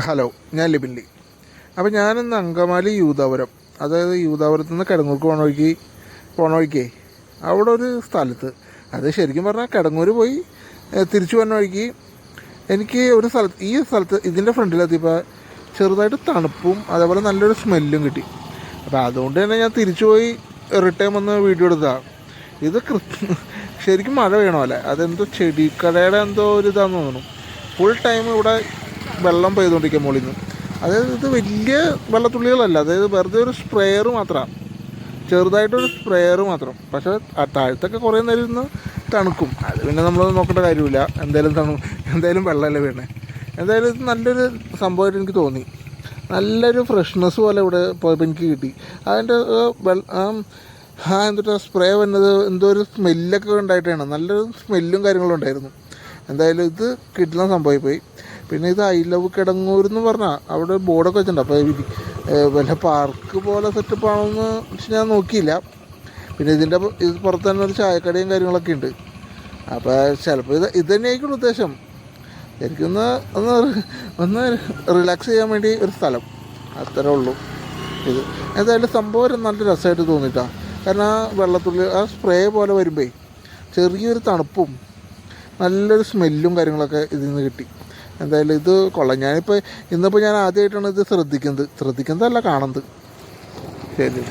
Hello ഞാൻ ലിബിൻലി അപ്പോൾ ഞാനിന്ന് അങ്കമാലി യൂതാപുരം അതായത് യൂതാപുരത്ത് നിന്ന് കിടങ്ങൂർക്ക് പോണ വഴിക്ക് പോണ വഴിക്കേ അവിടെ ഒരു സ്ഥലത്ത് അത് ശരിക്കും പറഞ്ഞാൽ കിടങ്ങൂർ പോയി തിരിച്ചു വന്ന വഴിക്ക് എനിക്ക് ഒരു സ്ഥലത്ത് ഈ സ്ഥലത്ത് ഇതിന്റെ ഫ്രണ്ടിലെത്തിയപ്പോൾ ചെറുതായിട്ട് തണുപ്പും അതേപോലെ നല്ലൊരു സ്മെല്ലും കിട്ടി. അപ്പോൾ അതുകൊണ്ട് തന്നെ ഞാൻ തിരിച്ചു പോയി റിട്ടേൺ വന്ന് വീഡിയോ എടുത്തതാണ് ഇത് ശരിക്കും മഴ വേണമല്ലേ അതെന്തോ ചെടിക്കടയുടെ എന്തോ ഒരു ഇതാന്ന് തോന്നുന്നു. ഫുൾ ടൈം ഇവിടെ വെള്ളം പെയ്തുകൊണ്ടിരിക്കുക മുകളിൽ നിന്ന്. അതായത് ഇത് വലിയ വെള്ളത്തുള്ളികളല്ല അതായത് വെറുതെ ഒരു സ്പ്രെയർ മാത്രമാണ് ചെറുതായിട്ടൊരു സ്പ്രേയർ മാത്രം. പക്ഷേ താഴത്തൊക്കെ കുറേ നേരം ഇരുന്ന് തണുക്കും. അത് പിന്നെ നമ്മൾ നോക്കേണ്ട കാര്യമില്ല. എന്തായാലും തണു എന്തായാലും വെള്ളമല്ലേ വീണേ. എന്തായാലും ഇത് നല്ലൊരു സംഭവമായിട്ട് എനിക്ക് തോന്നി. നല്ലൊരു ഫ്രഷ്നെസ് പോലെ ഇവിടെ പോയപ്പോൾ എനിക്ക് കിട്ടി. അതിന്റെ ആ എന്തിട്ടാ സ്പ്രേ വന്നത് എന്തോ ഒരു സ്മെല്ലൊക്കെ ഉണ്ടായിട്ടാണ്. നല്ലൊരു സ്മെല്ലും കാര്യങ്ങളും ഉണ്ടായിരുന്നു. എന്തായാലും ഇത് കിട്ടുന്ന സംഭവമായി പോയി. പിന്നെ ഇത് ഐ ലവ് കിടങ്ങൂർ എന്ന് പറഞ്ഞാൽ അവിടെ ബോർഡൊക്കെ വെച്ചിട്ടുണ്ട്. അപ്പോൾ വല്ല പാർക്ക് പോലെ സെറ്റപ്പ് ആണോന്ന് ഞാൻ നോക്കിയില്ല. പിന്നെ ഇതിന്റെ ഇത് പുറത്ത് തന്നെ ഒരു ചായക്കടയും കാര്യങ്ങളൊക്കെ ഉണ്ട്. അപ്പോൾ ചിലപ്പോൾ ഇത് ഇത് തന്നെയായിരിക്കും ഉദ്ദേശം. എനിക്കൊന്ന് ഒന്ന് ഒന്ന് റിലാക്സ് ചെയ്യാൻ വേണ്ടി ഒരു സ്ഥലം. അത്രേ ഉള്ളൂ. ഇത് എന്തായാലും സംഭവം നല്ല രസമായിട്ട് തോന്നിയിട്ടാണ് കാരണം ആ വെള്ളത്തുള്ളി ആ സ്പ്രേ പോലെ വരുമ്പേ ചെറിയൊരു തണുപ്പും നല്ലൊരു സ്മെല്ലും കാര്യങ്ങളൊക്കെ ഇതിൽ നിന്ന് കിട്ടി. എന്തായാലും ഇത് കൊള്ളാം. ഞാനിപ്പോൾ ഇന്നിപ്പോൾ ഞാൻ ആദ്യമായിട്ടാണ് ഇത് ശ്രദ്ധിക്കുന്നത്. ശ്രദ്ധിക്കുന്നതല്ല കാണുന്നത്. ശരി.